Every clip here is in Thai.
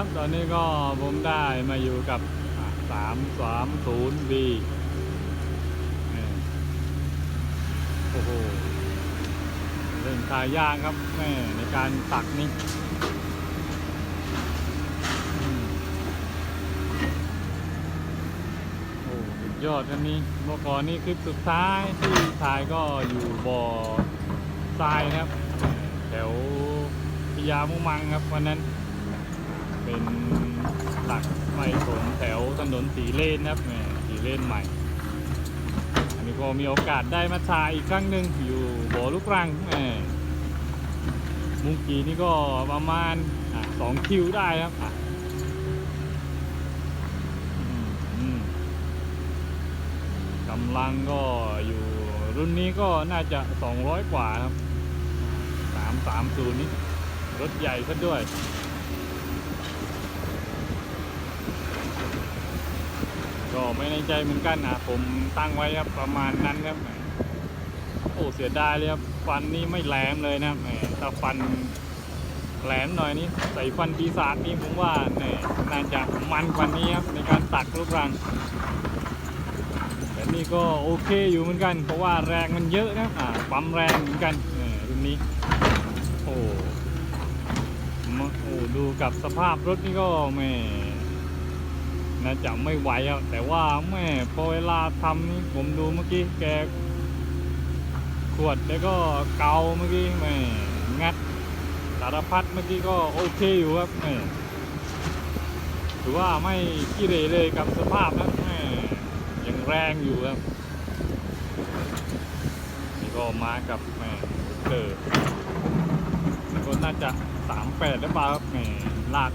ครับ ตอนนี้ก็ผมได้มาอยู่กับสามสามศูนย์บีโอ้โหเรื่องทายากครับแม่ในการตักนี่โอ้สุดยอดอันนี้เมื่อก่อนนี่คลิปสุดท้ายที่ถ่ายก็อยู่บ่อทรายครับ แถวพิยามุมังครับวันนั้น เป็นหลักไฟถนแถวถนนสีเลนนะครับแหมสีเลนใหม่ อันนี้ก็มีโอกาสได้มาถ่ายอีกครั้งหนึ่งอยู่บ่อลูกรังแหมมุงกีนี่ก็ประมาณอสองคิวได้ครับกำลังก็อยู่รุ่นนี้ก็น่าจะ 200 กว่าครับ 330 นี่รถใหญ่ซะด้วย ก็ไม่ในใจเหมือนกันนะผมตั้งไว้ครับประมาณนั้นครับโอ้เสียดายเลยครับฟันนี่ไม่แหลมเลยนะแหมถ้าฟันแหลมหน่อยนี่ใส่ฟันปีศาจนี่ผมว่าเนี่ยน่าจะมันกว่านี้ครับในการตักลูกรังแต่นี่ก็โอเคอยู่เหมือนกัน เพราะว่าแรงมันเยอะนะอ่าปั๊มแรงเหมือนกันเนี่ยรุ่นนี้โอ้โอ้ดูกับสภาพรถนี่ก็แหม่ น่าจะไม่ไหวครับแต่ว่าแม่พอเวลาทำนี่ผมดูเมื่อกี้แกขวดแล้วก็เกาเมื่อกี้แม่งัดสารพัดเมื่อกี้ก็โอเคอยู่ครับแม่ถือว่าไม่ขี้เหร่เลยกับสภาพนะแม่ยังแรงอยู่ครับนี่ก็มากับแม่เกิดนี่ก็น่าจะสามแปดหรือเปล่าครับแม่ลาก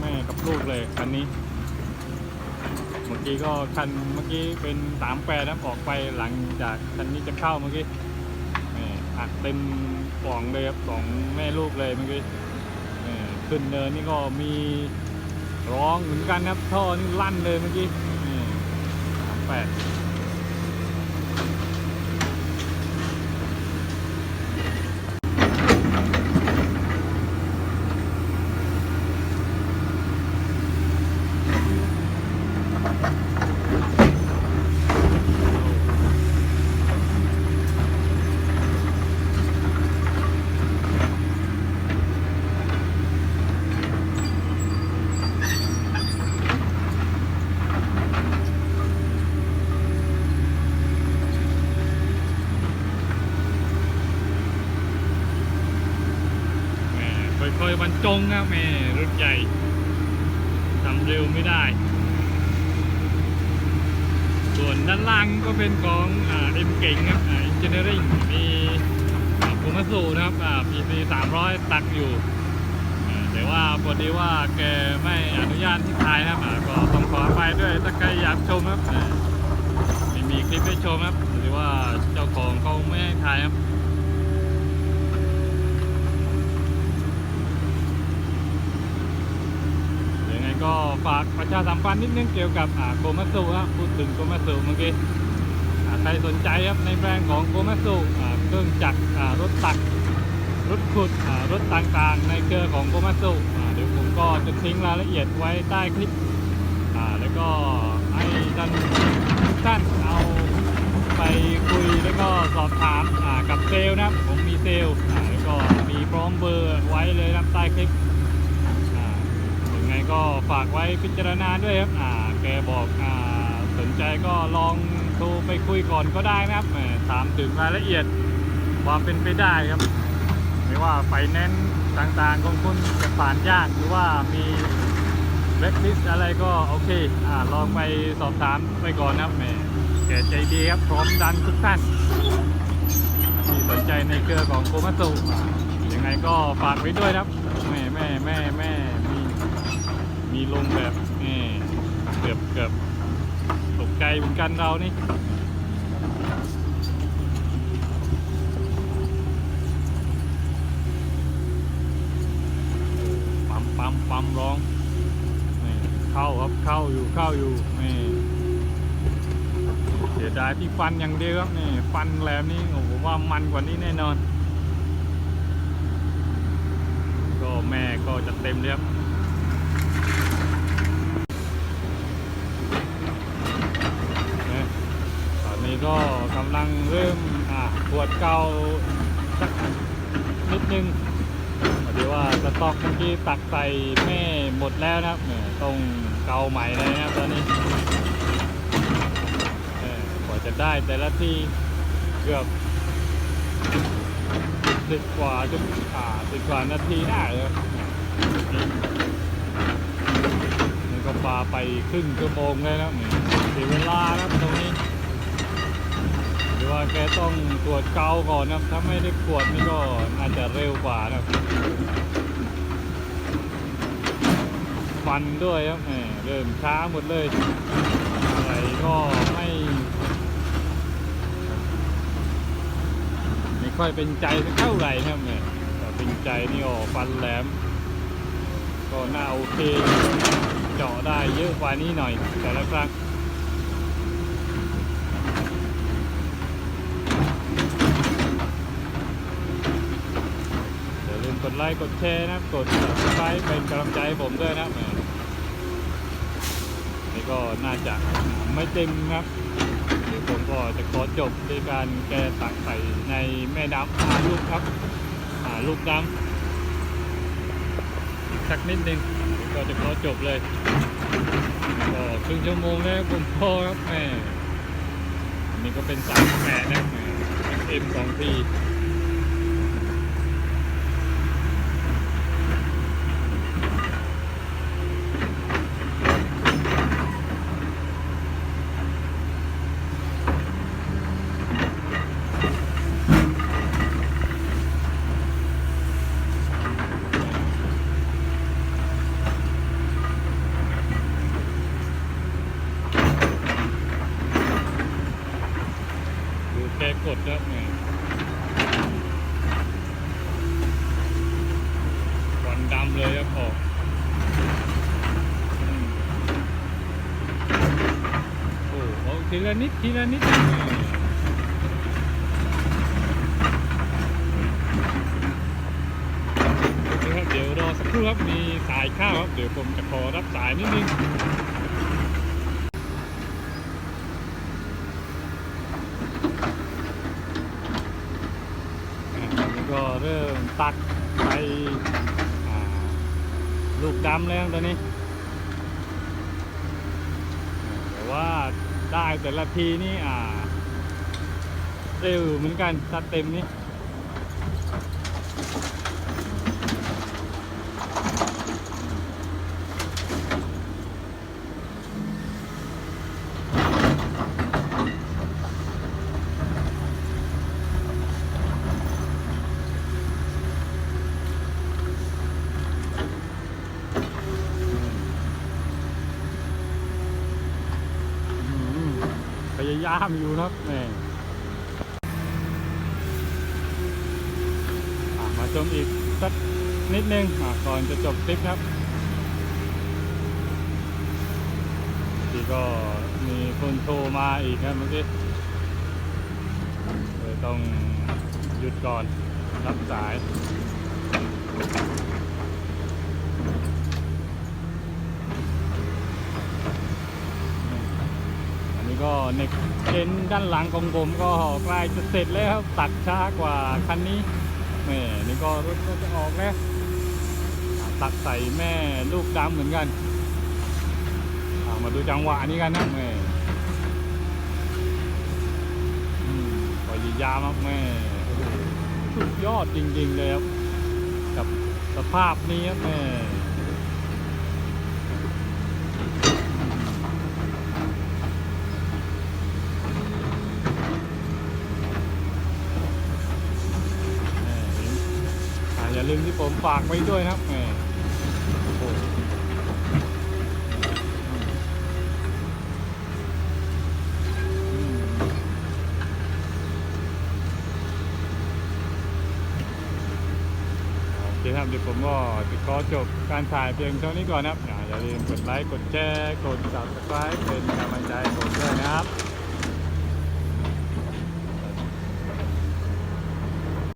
แม่กับลูกเลยคันนี้ เมื่อกี้ก็คันเมื่อกี้เป็นสามแปดนะออกไปหลังจากคันนี้จะเข้าเมื่อกี้แหม่อัดเต็มปล่องเลยครับสองแม่ลูกเลยเมื่อกี้ขึ้นเนินนี่ก็มีร้องเหมือนกันนะครับท่อนี่ลั่นเลยเมื่อกี้สามแปดแหม่ ค่อยๆบรรจงนะแม่รถใหญ่ทำเร็วไม่ได้ ส่วนด้านล่างก็เป็นของเอ็มเก่งครับอ่า engineering มีคุมาสูนะครับอ่า PC 300ตักอยู่ แต่ว่าพอดีว่าแกไม่อนุญาตที่ถ่ายนะครับก็ต้องขอไปด้วยถ้าใครอยากชมครับไม่มีคลิปให้ชมครับหรือว่าเจ้าของเขาไม่ให้ถ่ายครับ ก็ฝากประชาสัมพันธ์นิดนึงเกี่ยวกับโกมัสุครับพูดถึงโกมัสุเมื่อกี้ใครสนใจครับในแบรนด์ของโกมัสุเครื่องจักรรถตักรถขุดรถต่างๆ ในเครือของโกมัสุเดี๋ยวผมก็จะทิ้งรายละเอียดไว้ใต้คลิปแล้วก็ให้ท่านท่านเอาไปคุยแล้วก็สอบถามกับเซลนะครับผมมีเซลแล้วก็มีพร้อมเบอร์ไว้เลยนะใต้คลิป ก็ฝากไว้พิจารณาด้วยครับอ่าแกบอกอ่าสนใจก็ลองโทรไปคุยก่อนก็ได้นะครับถามถึงรายละเอียดความเป็นไปได้ครับ ไม่ว่าไฟแนนซ์ต่างๆของคุณจะผ่านยากหรือว่ามีเว็บลิสอะไรก็โอเคอ่าลองไปสอบถามไปก่อนนะครับแหมแกใจดีครับพร้อมดันทุกท่านที่สนใจในเครือของโคมัตสุยังไงก็ฝากไว้ด้วยนะครับแม่แม่แม่แม่ มีลงแบบนี่เกือบเกือบตกใจเหมือนกันเรานี่ปั๊มปั๊มปั๊มร้องนี่เข้าครับเข้าอยู่เข้าอยู่นี่เสียดายที่ฟันอย่างเดียวครับนี่ฟันแหลมนี่โอ้โหว่ามันกว่านี้แน่นอน ก็แม่ก็จะเต็มเลยครับ ก็กำลังเริ่มอ่าปวดเกาสักนิดนึงพอดีว่าสต็อกเมื่อกี้ตักใส่แม่หมดแล้วนะครับเนี่ยต้องเกาใหม่เลยนะครับตอนนี้กว่าจะได้แต่ละทีเกือบสิบกว่าจะอ่าสิบกว่านาทีได้เลยครับนี่ก็ปลาไปครึ่งชั่วโมงเลยนะเสียเวลานะครับตรงนี้ รือว่าแกต้องตรวจเกาก่อนนะถ้าไม่ได้ตรวจนี่ก็น่าจะเร็วกว่านะฟันด้วยครับแหมเริ่มช้าหมดเลยอะไรก็ไม่ ไม่ค่อยเป็นใจสักเท่าไหร่นะครับเนี่ยแต่เป็นใจนี่ออกฟันแหลม ก็น่าโอเค เจาะได้เยอะกว่านี้หน่อย แต่ละครั้ง อย่าลืมก ดไลค์กดแชร์นะกด subscribe เป็นกำลังใจผมด้วยนะแหมนี่ก็น่าจะไม่เต็มครับเดี๋ยวผมก็จะขอจบด้วยการแกะตักใส่ในแม่น้ำหาลูกครับหาลูกดำอีกสักนิดนึงก็จะขอจบเลยก็ครึ่งชั่วโมงแล้วผมพอครับแม่อันนี่ก็เป็นสามแปดนะแม่เอ็มสองที ดูแกกดครับเนี่ยควันดำเลยครับออกอืมโอ้โหทีละนิดทีละนิดนะครับเดี๋ยวรอสักครู่ครับ มีสายข้าวครับ เดี๋ยวผมจะขอรับสายนิดนึง อ่าตอนนี้ก็เริ่มตักไปอ่า ลูกดำแล้วตอนนี้ แต่ว่าได้แต่ละทีนี่อ่า เร็วเหมือนกันตัดเต็มนี่อืมพ ยายามอยู่นะครับแหม่มาชมอีกสักนิดนึงก่อนจะจบคลิปครับที่ก็มีคนโทรมาอีกครับเมื่อกี้เลยต้องหยุดก่อนรับสาย อันนี้ก็เน็กเจนด้านหลังของผมก็ใกล้จะเสร็จแล้วตัดช้ากว่าคันนี้แม่นี่ก็รถก็จะออกแล้วตัดใส่แม่ลูกดำเหมือนกันมาดูจังหวะนี้กันนะแม่อืมพยยามมากแม่สุดยอดจริงๆเลยครับกับสภาพนี้ครับแม่ แหม่อ่าอย่าลืมที่ ผมฝากไว้ด้วยนะครับแหม่โอ้โหอืมโอเครับเดี๋ยวผมก็จะขอจบการถ่ายเพียงเท่านี้ก่อนนะครับ อย่าลืมกดไลค์ กดแชร์ กด subscribe เป็นกำลังใจผมด้วยนะครับ